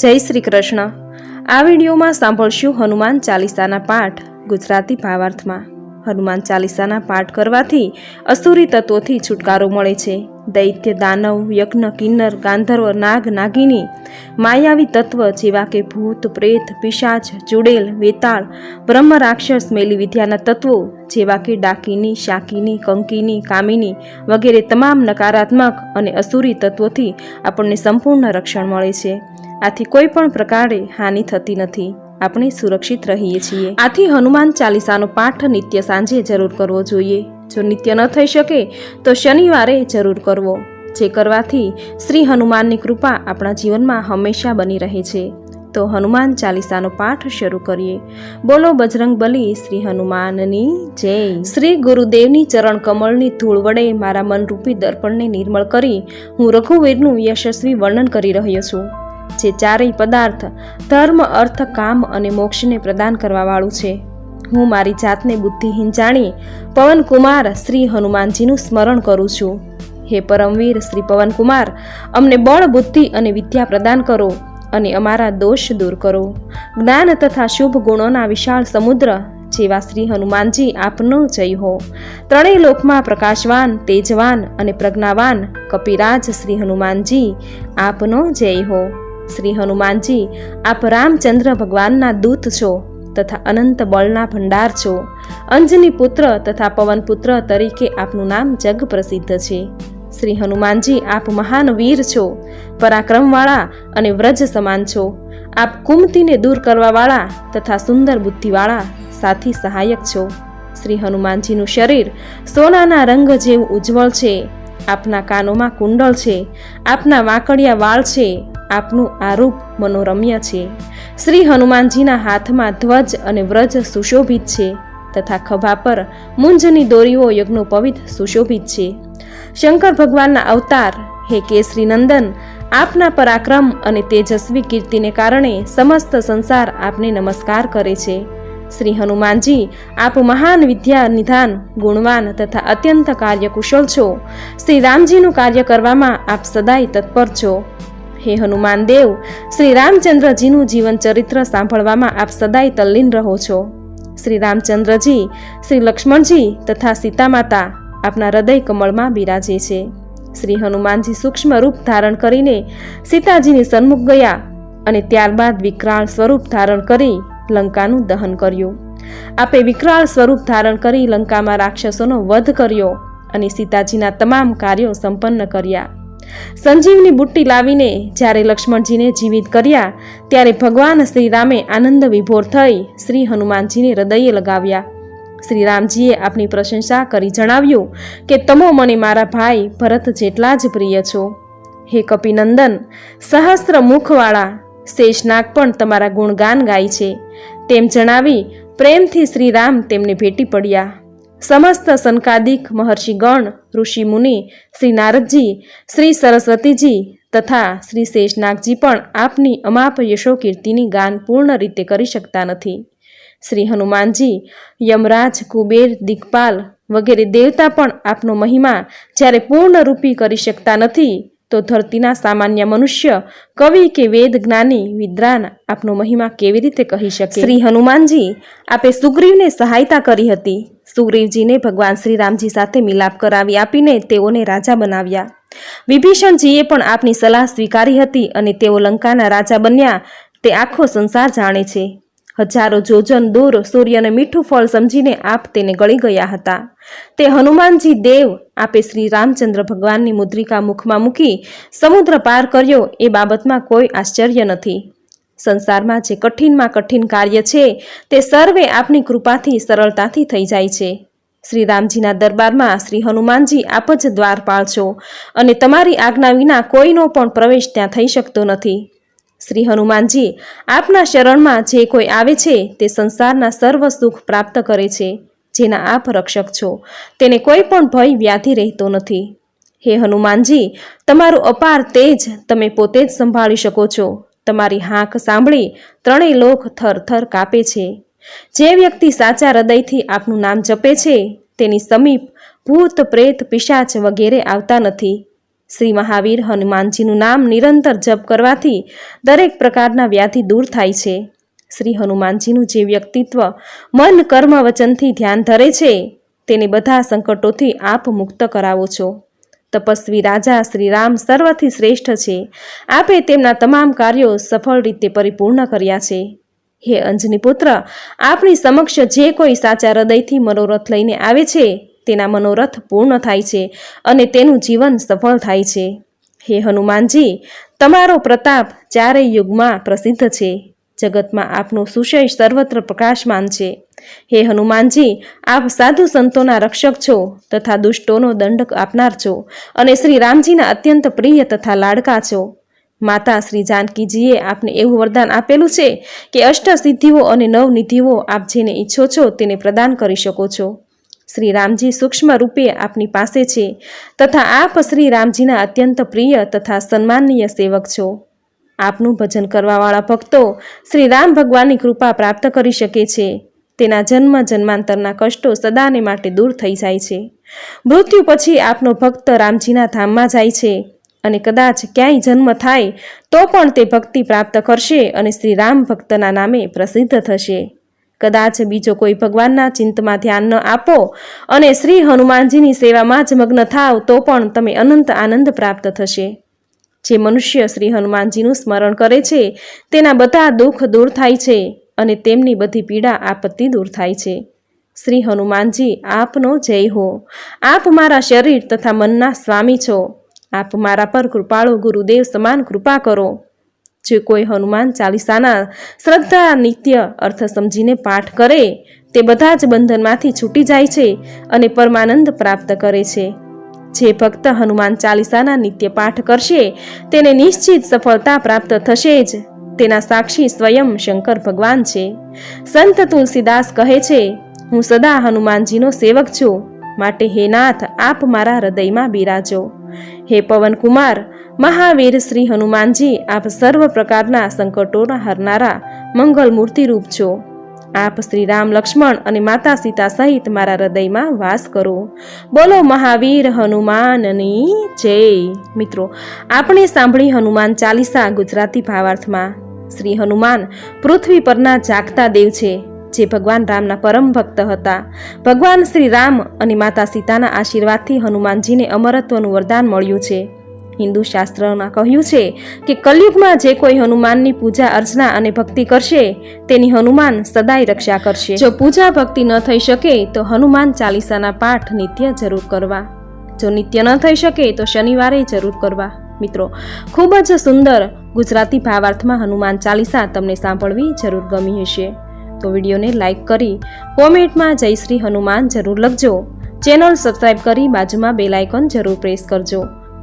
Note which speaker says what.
Speaker 1: જય શ્રી કૃષ્ણ. આ વિડીયોમાં સાંભળશું હનુમાન ચાલીસાના પાઠ ગુજરાતી ભાવાર્થમાં. હનુમાન ચાલીસાના પાઠ કરવાથી અસુરી તત્વોથી છુટકારો મળે છે. દૈત્ય દાનવ, યજ્ઞ, કિન્નર, ગાંધર્વ, નાગ, નાગિની, માયાવી તત્વ જેવા કે ભૂત, પ્રેત, પિશાચ, ચુડેલ, વેતાળ, બ્રહ્મ રાક્ષસ, મેલી વિદ્યાના તત્વો જેવા કે ડાકીની, શાકીની, કંકીની, કામિની વગેરે તમામ નકારાત્મક અને અસુરી તત્વોથી આપણને સંપૂર્ણ રક્ષણ મળે છે. આથી કોઈ પણ પ્રકારે હાનિ થતી નથી. આપણે સુરક્ષિત રહીએ છીએ. આથી હનુમાન ચાલીસાનો પાઠ નિત્ય સાંજે જરૂર કરવો જોઈએ. જો નિત્ય ન થઈ શકે, તો શનિવારે જરૂર કરવો. જે કરવાથી શ્રી હનુમાનની કૃપા આપણા જીવનમાં હંમેશા બની રહે છે. તો હનુમાન ચાલીસાનો પાઠ શરૂ કરીએ. બોલો બજરંગ બલી, શ્રી હનુમાનની જય. શ્રી ગુરુદેવની ચરણ કમળની ધૂળ વડે મારા મનરૂપી દર્પણને નિર્મળ કરી હું રઘુવીરનું યશસ્વી વર્ણન કરી રહ્યો છું. જે ચારેય પદાર્થ ધર્મ, અર્થ, કામ અને મોક્ષને પ્રદાન કરવાવાળું છે. હું મારી જાતને બુદ્ધિહીન જાણી પવનકુમાર શ્રી હનુમાનજીનું સ્મરણ કરું છું. હે પરમવીર શ્રી પવનકુમાર, અમને બળ, બુદ્ધિ અને વિદ્યા પ્રદાન કરો અને અમારા દોષ દૂર કરો. જ્ઞાન તથા શુભ ગુણોના વિશાળ સમુદ્ર જેવા શ્રી હનુમાનજી આપનો જય હો. ત્રણેય લોકમાં પ્રકાશવાન, તેજવાન અને પ્રજ્ઞાવાન કપિરાજ શ્રી હનુમાનજી આપનો જય હો. શ્રી હનુમાનજી, આપ રામચંદ્ર ભગવાનના દૂત છો તથા અનંત બળના ભંડાર છો. અંજની પુત્ર તથા પવનપુત્ર તરીકે આપનું નામ જગ પ્રસિદ્ધ છે. શ્રી હનુમાનજી, આપ મહાન વીર છો, પરાક્રમવાળા અને વ્રજ સમાન છો. આપ કુમતીને દૂર કરવાવાળા તથા સુંદર બુદ્ધિવાળા સાથી સહાયક છો. શ્રી હનુમાનજીનું શરીર સોનાના રંગ જેવું ઉજ્જવળ છે. આપના કાનોમાં કુંડળ છે. આપના વાંકડિયા વાળ છે. આપનું આરૂપ મનોરમ્ય છે. શ્રી હનુમાનજીના હાથમાં ધ્વજ અને વ્રજ સુશોભિત છે તથા ખભા પર મુંજની દોરીઓ યજ્ઞો પવિત સુશોભિત છે. શંકર ભગવાનના અવતાર, હે કેસરી નંદન, આપના પરાક્રમ અને તેજસ્વી કીર્તિને કારણે સમસ્ત સંસાર આપને નમસ્કાર કરે છે. શ્રી હનુમાનજી, આપ મહાન વિદ્યા નિધાન, ગુણવાન તથા અત્યંત કાર્યકુશળ છો. શ્રી રામજીનું કાર્ય કરવામાં આપ સદાય તત્પર છો. હે હનુમાન દેવ, શ્રી રામચંદ્રજીનું જીવન ચરિત્ર સાંભળવામાં આપ સદાય તલ્લીન રહો છો. શ્રી રામચંદ્રજી, શ્રી લક્ષ્મણજી તથા સીતા માતા આપના હૃદય કમળમાં બિરાજે છે. શ્રી હનુમાનજી સૂક્ષ્મ રૂપ ધારણ કરીને સીતાજીની સન્મુખ ગયા અને ત્યારબાદ વિકરાળ સ્વરૂપ ધારણ કરી લંકાનું દહન કર્યું. આપે વિકરાળ સ્વરૂપ ધારણ કરી લંકામાં રાક્ષસોનો વધ કર્યો અને સીતાજીના તમામ કાર્યો સંપન્ન કર્યા. સંજીવની બુટ્ટી લાવીને જ્યારે લક્ષ્મણજીને જીવિત કર્યા, ત્યારે ભગવાન શ્રીરામે આનંદ વિભોર થઈ શ્રી હનુમાનજીને હૃદયે લગાવ્યા. શ્રી રામજીએ આપની પ્રશંસા કરી જણાવ્યું કે, તમો મને મારા ભાઈ ભરત જેટલા જ પ્રિય છો. હે કપિનંદન, સહસ્ત્ર મુખવાળા, શેષનાગ પણ તમારા ગુણગાન ગાય છે. તેમ જણાવી પ્રેમથી શ્રીરામ તેમને ભેટી પડ્યા. સમસ્ત સનકાદિક મહર્ષિગણ, ઋષિમુનિ, શ્રી નારદજી, શ્રી સરસ્વતીજી તથા શ્રી શેષનાગજી પણ આપની અમાપ યશોકીર્તિની ગાન પૂર્ણ રીતે કરી શકતા નથી. શ્રી હનુમાનજી, યમરાજ, કુબેર, દિગપાલ વગેરે દેવતા પણ આપનો મહિમા જ્યારે પૂર્ણરૂપી કરી શકતા નથી, તો ધરતીના સામાન્ય મનુષ્ય, કવિ કે વેદ જ્ઞાની, વિદ્વાન આપનો મહિમા કેવી રીતે કહી શકે? શ્રી હનુમાનજી, આપે સુગ્રીવને સહાયતા કરી હતી. સુગ્રીવજીને ભગવાન શ્રી રામજી સાથે મિલાપ કરાવી આપીને તેઓને રાજા બનાવ્યા. વિભીષણજીએ પણ આપની સલાહ સ્વીકારી હતી અને તેઓ લંકાના રાજા બન્યા. તે આખો સંસાર જાણે છે. હજારો જોજન, દૂર સૂર્યને મીઠું ફળ સમજીને આપ તેને ગળી ગયા હતા. તે હનુમાનજી દેવ આપે શ્રી રામચંદ્ર ભગવાનની મુદ્રિકા મુખમાં મૂકી સમુદ્ર પાર કર્યો. એ બાબતમાં કોઈ આશ્ચર્ય નથી. સંસારમાં જે કઠિનમાં કઠિન કાર્ય છે, તે સર્વે આપની કૃપાથી, સરળતાથી થઈ જાય છે. શ્રી રામજીના દરબારમાં શ્રી હનુમાનજી આપ જ દ્વારપાળ છો અને તમારી આજ્ઞા વિના કોઈનો પણ પ્રવેશ ત્યાં થઈ શકતો નથી. શ્રી હનુમાનજી આપના શરણમાં જે કોઈ આવે છે, તે સંસારના સર્વ સુખ પ્રાપ્ત કરે છે, જેના આપ રક્ષક છો. તેને કોઈ પણ ભય, વ્યાધિ રહેતો નથી. હે હનુમાનજી, તમારું અપાર તેજ તમે પોતે જ સંભાળી શકો છો. તમારી હાંક સાંભળી ત્રણેય લોક થરથર કાપે છે. જે વ્યક્તિ સાચા હૃદયથી આપનું નામ જપે છે, તેની સમીપ ભૂત, પ્રેત, પિશાચ વગેરે આવતા નથી. શ્રી મહાવીર હનુમાનજીનું નામ નિરંતર જપ કરવાથી દરેક પ્રકારના વ્યાધિ દૂર થાય છે. શ્રી હનુમાનજીનું જે વ્યક્તિત્વ મન, કર્મ, વચનથી ધ્યાન ધરે છે, તેને બધા સંકટોથી આપ મુક્ત કરાવો છો. તપસ્વી રાજા શ્રી રામ સર્વથી શ્રેષ્ઠ છે. આપે તેમના તમામ કાર્યો સફળ રીતે પરિપૂર્ણ કર્યા છે. હે અંજની પુત્ર આપણી સમક્ષ જે કોઈ સાચા હૃદયથી મનોરથ લઈને આવે છે, તેના મનોરથ પૂર્ણ થાય છે અને તેનું જીવન સફળ થાય છે. હે હનુમાનજી, તમારો પ્રતાપ ચારેય યુગમાં પ્રસિદ્ધ છે. જગતમાં આપનું સુશય સર્વત્ર પ્રકાશમાન છે. હે હનુમાનજી, આપ સાધુ સંતોના રક્ષક છો તથા દુષ્ટોનો દંડ આપનાર છો અને શ્રી રામજીના અત્યંત પ્રિય તથા લાડકા છો. માતા શ્રી જાનકીજીએ આપને એવું વરદાન આપેલું છે કે અષ્ટ સિદ્ધિઓ અને નવનિધિઓ આપ જેને ઈચ્છો છો તેને પ્રદાન કરી શકો છો. શ્રી રામજી સૂક્ષ્મ રૂપે આપની પાસે છે તથા આપ શ્રી રામજીના અત્યંત પ્રિય તથા સન્માનનીય સેવક છો. આપનું ભજન કરવાવાળા ભક્તો શ્રી રામ ભગવાનની કૃપા પ્રાપ્ત કરી શકે છે. તેના જન્મ જન્માંતરના કષ્ટો સદાને માટે દૂર થઈ જાય છે. મૃત્યુ પછી આપનો ભક્ત રામજીના ધામમાં જાય છે અને કદાચ ક્યાંય જન્મ થાય તો પણ તે ભક્તિ પ્રાપ્ત કરશે અને શ્રી રામ ભક્તના નામે પ્રસિદ્ધ થશે. કદાચ બીજો કોઈ ભગવાનના ચિંતમાં ધ્યાન ન આપો અને શ્રી હનુમાનજીની સેવામાં જ મગ્ન થાવ તો પણ તમે અનંત આનંદ પ્રાપ્ત થશે. જે મનુષ્ય શ્રી હનુમાનજીનું સ્મરણ કરે છે, તેના બધા દુઃખ દૂર થાય છે અને તેમની બધી પીડા આપત્તિ દૂર થાય છે. શ્રી હનુમાનજી, આપનો જય હો. આપ મારા શરીર તથા મનના સ્વામી છો. આપ મારા પર કૃપાળુ ગુરુદેવ સમાન કૃપા કરો. જે કોઈ હનુમાન ચાલીસાના શ્રદ્ધા, નિત્ય, અર્થ સમજીને પાઠ કરે, તે બધા જ બંધનમાંથી છૂટી જાય છે અને પરમાનંદ પ્રાપ્ત કરે છે. જે ભક્ત હનુમાન ચાલીસાના નિત્ય પાઠ કરશે, તેને નિશ્ચિત સફળતા પ્રાપ્ત થશે જ. તેના સાક્ષી સ્વયં શંકર ભગવાન છે. સંત તુલસીદાસ કહે છે, હું સદા હનુમાનજીનો સેવક છું. માટે હે નાથ, આપ મારા હૃદયમાં બિરાજો. હે પવનકુમાર મહાવીર શ્રી હનુમાનજી, આપ સર્વ પ્રકારના સંકટોના હરનારા મંગલમૂર્તિ મૂર્તિરૂપ છો. આપ શ્રી રામ લક્ષ્મણ અને માતા સીતા સહિત મારા હૃદયમાં વાસ કરો. બોલો મહાવીર હનુમાનની જય. મિત્રો, આપણે સાંભળી હનુમાન ચાલીસા ગુજરાતી ભાવાર્થમાં. શ્રી હનુમાન પૃથ્વી પરના જાગતા દેવ છે, જે ભગવાન રામના પરમ ભક્ત હતા. ભગવાન શ્રી રામ અને માતા સીતાના આશીર્વાદથી હનુમાનજીને અમરત્વનું વરદાન મળ્યું છે. હિન્દુ શાસ્ત્રમાં કહ્યું છે કે કલયુગમાં જે કોઈ હનુમાનની પૂજા, અર્ચના અને ભક્તિ કરશે, તેની હનુમાન સદાય રક્ષા કરશે. જો પૂજા ભક્તિ ન થઈ શકે, તો હનુમાન ચાલીસાના પાઠ નિત્ય જરૂર કરવા. જો નિત્ય ન થઈ શકે, તો શનિવારે જરૂર કરવા. મિત્રો, ખૂબ જ સુંદર ગુજરાતી ભાવાર્થમાં હનુમાન ચાલીસા તમને સાંભળવી જરૂર ગમી હશે. તો વિડીયોને લાઇક કરી, કોમેન્ટમાં જય શ્રી હનુમાન જરૂર લખજો. ચેનલ સબસ્ક્રાઇબ કરી બાજુમાં બેલ આઇકોન જરૂર પ્રેસ કરજો.